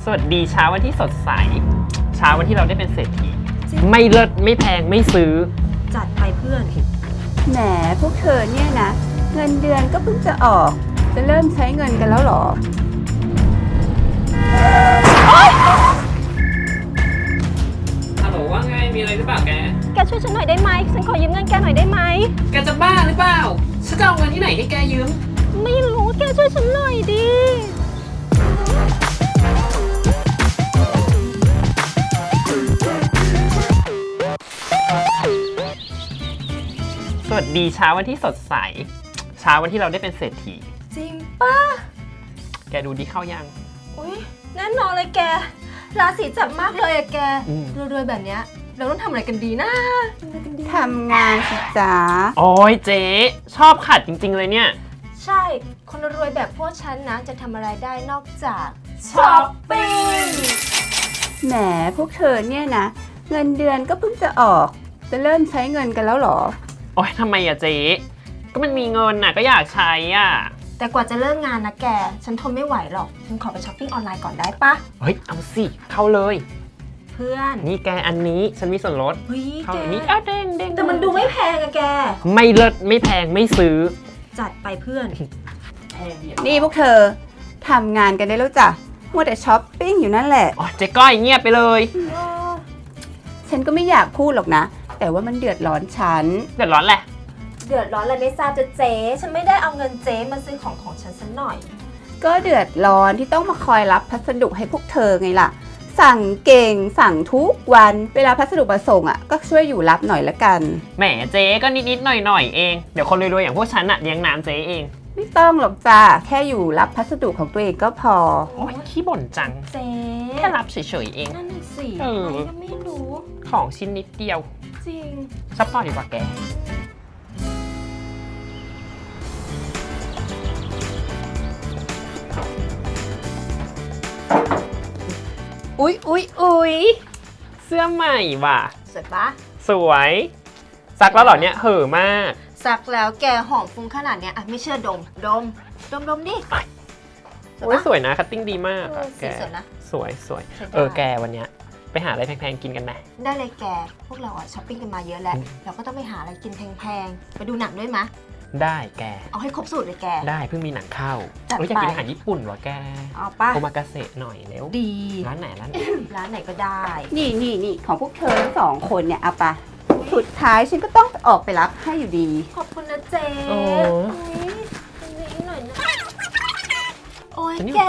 สวัสดีเช้าวันที่สดใส เช้าวันที่เราได้เป็นเศรษฐี ไม่เลิศไม่แพงไม่ซื้อ จัดไปเพื่อน แหมพวกเธอเนี่ยนะ เงินเดือนก็เพิ่งจะออก จะเริ่มใช้เงินกันแล้วเหรอ ฮัลโหลว่าไง มีอะไรหรือเปล่าแก แกช่วยฉันหน่อยได้ไหม ฉันขอยืมเงินแกหน่อยได้ไหม แกจะบ้าหรือเปล่า ฉันจะเอาเงินที่ไหนให้แกยืม ไม่รู้ แกช่วยฉันหน่อยดิ วัสดีเช้าวันที่สดใส เช้าวันที่เราได้เป็นเศรษฐี จริงป้าแกดูดีเข้ายัง อุ้ยแน่นอนเลยแก ราศีจับมากเลยอะแกอืม รวยๆแบบเนี้ย เราต้องทำอะไรกันดีนะทำอะไรกันดี ทำงานสิจ๊ะโอ้ยเจ๊ชอบขัดจริง ๆ เลยเนี่ย ใช่ คนรวยแบบพวกฉันนะ จะทำอะไรได้นอกจากช้อปปิ้ง แหมพวกเธอเนี่ยนะ เงินเดือนก็เพิ่งจะออก จะเริ่มใช้เงินกันแล้วเหรอ โอ้ยทำไมอะเจ๊ก็มันมีเงินน่ะก็อยากใช้อะ แต่กว่าจะเลิกงานนะแก ฉันทนไม่ไหวหรอก ฉันขอไปช้อปปิ้งออนไลน์ก่อนได้ปะ เฮ้ย เอาสิ เข้าเลย เพื่อนนี่แกอันนี้ฉันมีส่วนลด เฮ้ยเข้าแกอันนี้อ้าวเด้งเด้งแต่มันดูไม่แพงอะแก ไม่เลิศไม่แพงไม่ซื้อจัดไปเพื่อนนี่พวกเธอทำงานกันได้แล้วจ้ะมัวแต่ช้อปปิ้งอยู่นั่นแหละ อ๋อเจ๊ก้อยเงียบไปเลย ฉันก็ไม่อยากพูดหรอกนะ แต่ว่ามันเดือดร้อนฉัน เดือดร้อนแหละ เดือดร้อนอะไรไม่ทราบจะเจ๊ฉันไม่ได้เอาเงินเจ๊มาซื้อของของฉันสักหน่อย ก็เดือดร้อนที่ต้องมาคอยรับพัสดุให้พวกเธอไงล่ะ สั่งเก่งสั่งทุกวันเวลาพัสดุมาส่งอะ ก็ช่วยอยู่รับหน่อยละกัน แหมเจ๊ก็นิดๆหน่อยๆเอง เดี๋ยวคนรวยๆอย่างพวกฉันอะเลี้ยงน้ำเจ๊เอง ไม่ต้องหรอกจ้าแค่อยู่รับพัสดุของตัวเองก็พอ โอ้ยขี้บ่นจัง เจ๊แค่รับเฉยๆเอง นั่นน่ะสิเออ อะไรก็ไม่รู้ ของชิ้นนิดเดียว จริงซัพพอร์ตดีกว่าแก อุ๊ยอุ๊ยอุ๊ยเสื้อใหม่ว่ะ สวยปะสวย ซักแล้วเหรอเนี่ยเห่อะมาก ซักแล้วแกหอมฟุ้งขนาดเนี้ยอะไม่เชื่อดม ดม ดมดมดิโอ้ยสวยนะ คัตติ้งดีมากเออะอแก สีสวยนะ สวยสวย ใช้ได้ เออแกวันเนี้ย ไปหาอะไรแพงๆกินกันไหมได้เลยแก พวกเราอะช้อปปิ้งกันมาเยอะแล้วอืมเราก็ต้องไปหาอะไรกินแพงๆ ไปดูหนังด้วยมะ ได้แก เอาให้ครบสูตรเลยแก ได้เพิ่งมีหนังเข้าจัดโอ้ยอยากกินไป อาหารญี่ปุ่นว่ะแกเอาปะโอมากาเสะหน่อยเร็วดี ร้านไหนร้านไหนร้านไหนก็ได้ นี่นี่นี่ของพวกเธอทั้งสองคนเนี่ยเอาไปะสุดท้ายฉันก็ต้องออกไปรับให้อยู่ดี ขอบคุณนะเจ๊โอ้ยอีกหน่อยนะโอ้ยฉันนี่แก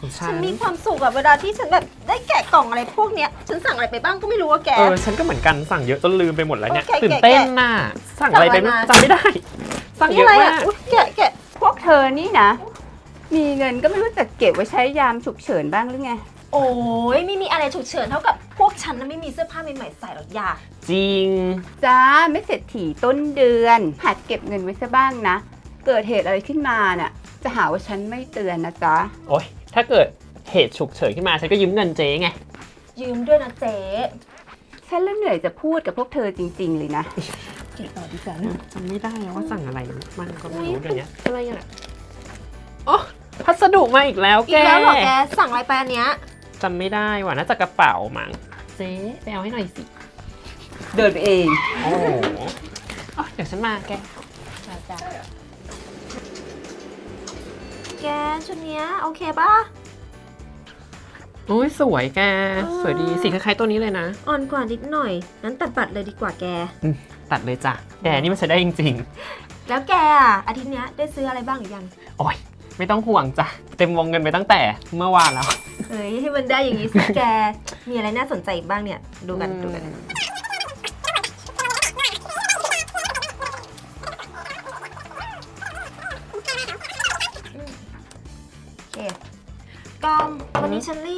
ของฉัฉันนมีความสุขอะเวลาที่ฉันแบบได้แกะกล่องอะไรพวกเนี้ย ฉันสั่งอะไรไปบ้างก็ไม่รู้ว่าแก เออฉันก็เหมือนกันสั่งเยอะจนลืมไปหมดแล้วเนี่ยโอเคตื่นเต้นแกะน่ะสั่งอะไรไปสั่งอะไรมาจำไม่ได้ สั่งนี่เยอะอะไรมาอะกอุ๊ยแกะแกะพวกเธอนี่นะ มีเงินก็ไม่รู้จักเก็บไว้ใช้ยามฉุกเฉินบ้างหรือไง โอ้ยไม่มีอะไรฉุกเฉินเท่ากับพวกฉันนะไม่มีเสื้อผ้าใหม่ๆใส่หรอกอยาจริง จ้าไม่เสร็จถี่ต้นเดือน หัดเก็บเงินไว้ซะบ้างนะ เกิดเหตุอะไรขึ้นมาน่ะจะหาว่าฉันไม่เตือนนะจ๊ะ โอ้ยถ้าเกิดเหตุฉุกเฉินขึ้นมาฉันก็ยืมเงินเจ๊ไง ยืมด้วยนะเจ๊ฉันเริ่มเหนื่อยจะพูดกับพวกเธอจริง ๆ เลยนะเก็บต่อดีกว่าจำไม่ได้แล้วว่าสั่งอะไร มันก็ไม่รู้อุ๊ยเดี๋ยวนี้อะไรอะอ๋อพัสดุมาอีกแล้วอีแกกแล้วเหรอแกสั่งอะไรไปอันเนี้ยจำไม่ได้ว่ะน่าจะกระเป๋ามั้งเจ๊ไปเอาให้หน่อยสิ เดินไปเอง โอ้โหอ๋อเดี๋ยวฉันมาแก แกชุดเนี้ยโอเคปะโอ้ยสวยแกเออสวยดีสีคล้ายๆตัวนี้เลยนะ อ่อนกว่านิดหน่อย งั้นตัดบัตรเลยดีกว่าแก ตัดเลยจ้ะแกนี่มันใช้ได้จริงแล้วแกอะอาทิตย์เนี้ยได้ซื้ออะไรบ้างหรือยังๆโอ้ยไม่ต้องห่วงจ้ะ เต็มวงเงินไปตั้งแต่เมื่อวานแล้ว เฮ้ยให้มันได้อย่างนี้สิแก มีอะไรน่าสนใจอีกบ้างเนี่ย ดูกันดูกัน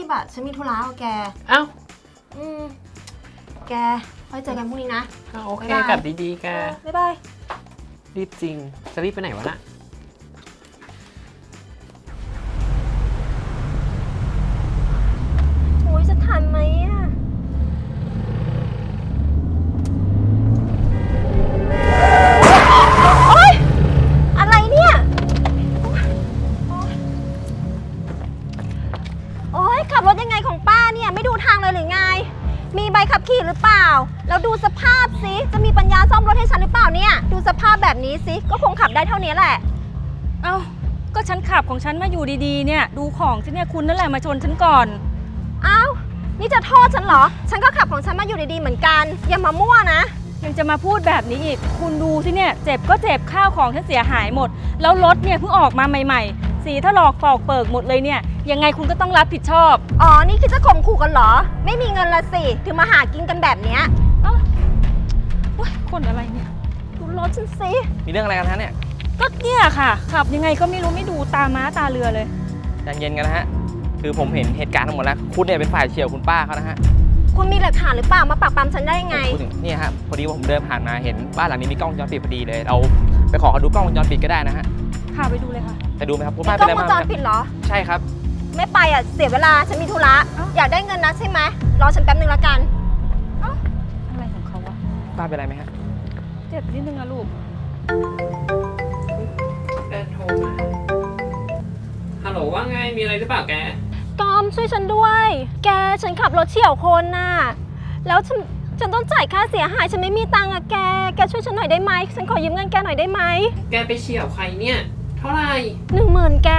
บอะฉันมีธุระอะแก เอ้าอืม แกไว้เจอกันพรุ่งนี้นะเอาโอเคบ๊ายบาย กลับดีๆแกเออบ๊ายบาย รีบจริง จะรีบไปไหนวะน่ะ หรือเปล่า แล้วดูสภาพสิจะมีปัญญาซ่อมรถให้ฉันหรือเปล่าเนี่ย ดูสภาพแบบนี้สิก็คงขับได้เท่านี้แหละ เอ้า ก็ฉันขับของฉันมาอยู่ดีๆ เนี่ย ดูของฉันเนี่ยคุณนั่นแหละมาชนฉันก่อนเอ้านี่จะโทษฉันเหรอ ฉันก็ขับของฉันมาอยู่ดีๆเหมือนกัน อย่ามามั่วนะ ยังจะมาพูดแบบนี้อีก คุณดูสิเนี่ย เจ็บก็เจ็บข้าวของฉันเสียหายหมด แล้วรถเนี่ยเพิ่งออกมาใหม่ๆ สีถลอกปอกเปิกหมดเลยเนี่ย ยังไงคุณก็ต้องรับผิดชอบอ๋อ นี่คิดจะข่มขู่กันเหรอ ไม่มีเงินละสิ ถึงมาหากินกันแบบเนี้ยเอ้าโอ๊ยคนอะไรเนี่ย ดูรถฉันสิมีเรื่องอะไรกันฮะเนี่ยก็เนี่ยค่ะ ขับยังไงก็ไม่รู้ไม่ดูตาม้าตาเรือเลย ใจเย็นกันนะฮะ คือผมเห็นเหตุการณ์ทั้งหมดแล้ว คุณเนี่ยเป็นฝ่ายเฉียวคุณป้าเขานะฮะคุณมีหลักฐานหรือเปล่ามาปักปำฉันได้ยังไงพูดถึงเนี่ยฮะ พอดีว่าผมเดินผ่านมาเห็นบ้านหลังนี้มีกล้องวงจรปิดพอดีเลย เราไปขอเขาดูกล้องวงจรปิดก็ได้นะฮะ ค่ะไปดูเลยค่ะ แต่ดูไหมครับคุณมีป้ากล้เป็อนงอะไรวงบ้างจรครับปิดเหรอ ใช่ครับไม่ไปอะ เสียเวลา ฉันมีธุระเอ้าอยากได้เงินนะใช่ไหม รอฉันแป๊บนึงละกัน อะไรของเขาวะ ป้าเป็นอะไรไหมฮะเจ็บนิดนึงอะลูกแกโทรมา ฮัลโหลว่าไง มีอะไรหรือเปล่าแกกอมช่วยฉันด้วย แกฉันขับรถเฉี่ยวคนน่ะ แล้วฉันฉันต้องจ่ายค่าเสียหาย ฉันไม่มีตังค์อะแก แกช่วยฉันหน่อยได้ไหม ฉันขอยืมเงินแกหน่อยได้ไหม แกไปเฉี่ยวใครเนี่ย เท่าไหร่หนึ่งหมื่นแก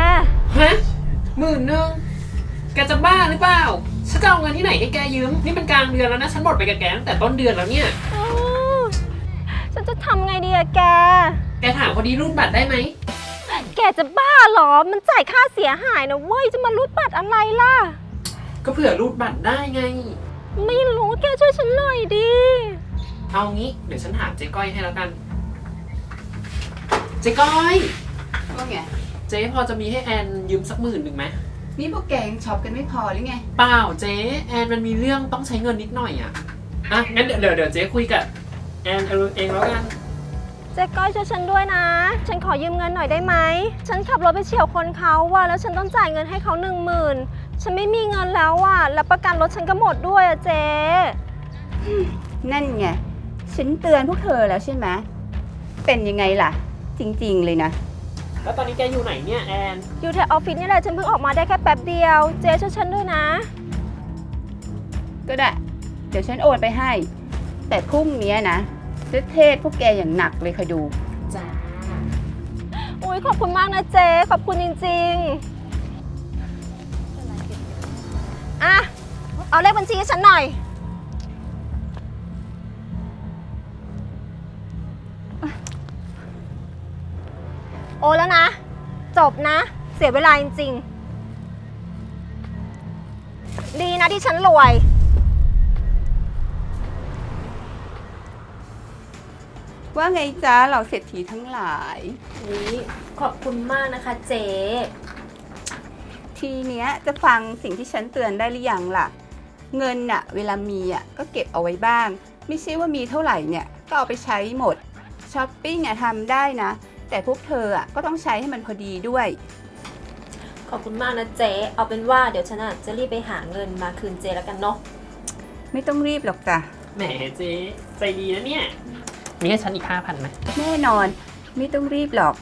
ฮะหมื่นหนึ่งแกจะบ้าหรือเปล่าฉันจะเอาเงินที่ไหนให้แกยืมนี่เป็นกลางเดือนแล้วนะฉันหมดไปกับแกตั้งแต่ต้นเดือนแล้วเนี่ย อ้าวฉันจะทำไงดีอะแก แกถามพอดีรูดบัตรได้ไหมแกจะบ้าเหรอ มันจ่ายค่าเสียหายนะเว้ย จะมารูดบัตรอะไรล่ะ ก็เผื่อรูดบัตรได้ไง ไม่รู้แกช่วยฉันหน่อยดิ เอางี้เดี๋ยวฉันถามเจ๊ก้อยให้แล้วกัน เจ๊ก้อย ว่าไงเจ๊พอจะมีให้แอนยืมสักหมื่นหนึ่งไหมนี่พวกแกยังช็อปกันไม่พอหรือไง เปล่าเจ๊แอนมันมีเรื่องต้องใช้เงินนิดหน่อยอะอะงั้นเดี๋ยวเดี๋ยวเดี๋ยวเจ๊คุยกับแอนเอาเองแล้วกัน เจ๊ก้อยช่วยฉันด้วยนะ ฉันขอยืมเงินหน่อยได้ไหม ฉันขับรถไปเฉี่ยวคนเขาว่ะ แล้วฉันต้องจ่ายเงินให้เขาหนึ่งหมื่นฉันไม่มีเงินแล้วอะ แล้วประกันรถฉันก็หมดด้วยอะเจ๊ นั่นไง ฉันเตือนพวกเธอแล้วใช่ไหมเป็นยังไงล่ะ จริง ๆ เลยนะ แล้วตอนนี้แกอยู่ไหนเนี่ยแอน อยู่แถวออฟฟิศนี่แหละฉันเพิ่งออกมาได้แค่แป๊บเดียว เจ๊ช่วยฉันด้วยนะ ก็ได้ เดี๋ยวฉันโอนไปให้ แต่พรุ่งเนี้ยนะจะเทศพวกแกอย่างหนักเลยคอยดู จ้า อุ้ยขอบคุณมากนะเจ๊ขอบคุณจริงๆ อะ เอาเลขบัญชีให้ฉันหน่อย นแล้วนะ จบนะ เสียเวลาจริงๆ ดีนะที่ฉันรวย ว่าไงจ๊ะเหล่าเศรษฐีทั้งหลาย นี่ขอบคุณมากนะคะเจ๊ทีเนี้ยจะฟังสิ่งที่ฉันเตือนได้หรือยังล่ะ เงินน่ะเวลามีอะก็เก็บเอาไว้บ้าง ไม่ใช่ว่ามีเท่าไหร่เนี่ยก็เอาไปใช้หมดช้อปปิ้งอะทำได้นะ แต่พวกเธออะก็ต้องใช้ให้มันพอดีด้วย ขอบคุณมากนะเจ๊ เอาเป็นว่าเดี๋ยวฉันอะจะรีบไปหาเงินมาคืนเจ๊แล้วกันเนาะ ไม่ต้องรีบหรอกจ้ะแหมเจ๊ใจดีนะเนี่ย มีให้ฉันอีกห้าพันไหมแน่นอนไม่ต้องรีบหรอก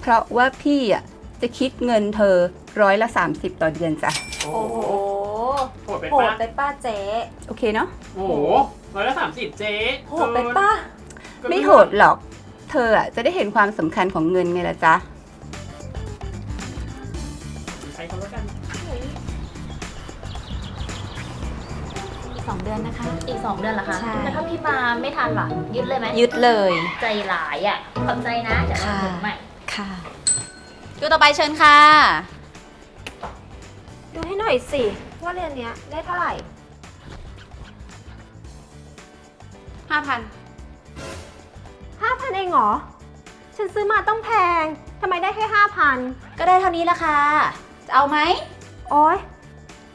เพราะว่าพี่อะจะคิดเงินเธอร้อยละ 30 ต่อเดือนจ้ะโอ้โอ้โหโหดไปโหดปะไปป้าเจ๊โอเคเนาะโอ้โหร้อยละสามสิบเจ๊โหดไปป้าเกินไม่โหดหรอก เธออะจะได้เห็นความสำคัญของเงินไงล่ะจ๊ะ ใช้เขาแล้วกันสองเดือนนะคะ อีกสองเดือนเหรอคะใช่ แล้วถ้าพี่มาไม่ทันล่ะ ยึดเลยไหมยึดเลย ใจหลายอะ ขอบใจนะเดี๋ยวเราถึงใหม่ ค่ะคิวต่อไปเชิญค่ะ ดูให้หน่อยสิ ว่าเรียนเนี้ยได้เท่าไหร่5,000 ห้าพันเองเหรอ ฉันซื้อมาต้องแพง ทำไมได้แค่ห้าพันก็ได้เท่านี้ละค่ะ จะเอาไหม โอ๊ย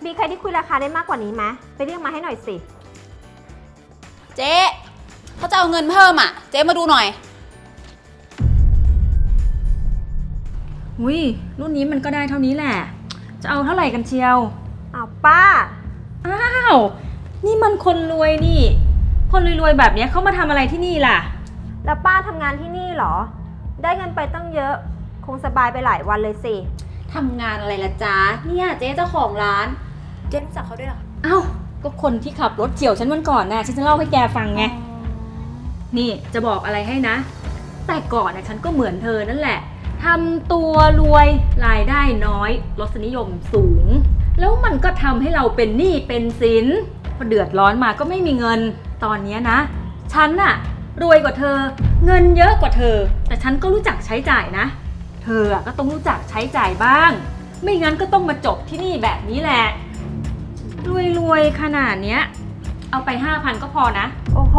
มีใครที่คุยราคาได้มากกว่านี้ไหมไปเรียกมาให้หน่อยสิ เจ๊เขาจะเอาเงินเพิ่มอะ เจ๊มาดูหน่อย อุ้ยรุ่นนี้มันก็ได้เท่านี้แหละ จะเอาเท่าไหร่กันเชียว อ้าวป้า อ้าว นี่มันคนรวยนี่ คนรวยๆแบบเนี้ยเขามาทำอะไรที่นี่ล่ะ แล้วป้าทำงานที่นี่เหรอ ได้เงินไปตั้งเยอะ คงสบายไปหลายวันเลยสิ ทำงานอะไรละจ๊ะเนี่ยเจ๊เจ้าของร้าน เจ๊รู้จักเขาด้วยเหรอเอ้าก็คนที่ขับรถเฉียวฉันวันก่อนน่ะฉันจะเล่าให้แกฟังไง นี่จะบอกอะไรให้นะ แต่ก่อนน่ะฉันก็เหมือนเธอนั่นแหละทำตัวรวยรายได้น้อยรสนิยมสูง แล้วมันก็ทำให้เราเป็นหนี้เป็นสินพอเดือดร้อนมาก็ไม่มีเงินตอนเนี้ยนะ ฉันน่ะ รวยกว่าเธอ เงินเยอะกว่าเธอ แต่ฉันก็รู้จักใช้จ่ายนะ เธออะก็ต้องรู้จักใช้จ่ายบ้าง ไม่งั้นก็ต้องมาจบที่นี่แบบนี้แหละ รวยๆขนาดเนี้ย เอาไปห้าพันก็พอนะ โอ้โห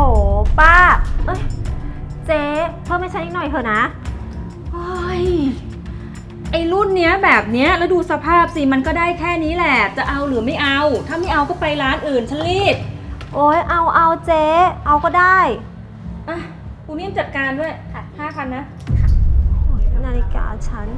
ป้า เอ้ย เจ๊เพิ่มให้ฉันอีกหน่อยเถอะนะ โอ้ย ไอ้รุ่นเนี้ยแบบเนี้ยแล้วดูสภาพสิมันก็ได้แค่นี้แหละ จะเอาหรือไม่เอา ถ้าไม่เอาก็ไปร้านอื่นฉันรีบ โอ้ยเอาเอาเจ๊เอาก็ได้ อะคุณนิ่มจัดการด้วยห้าพันนะ นาฬิกาฉัน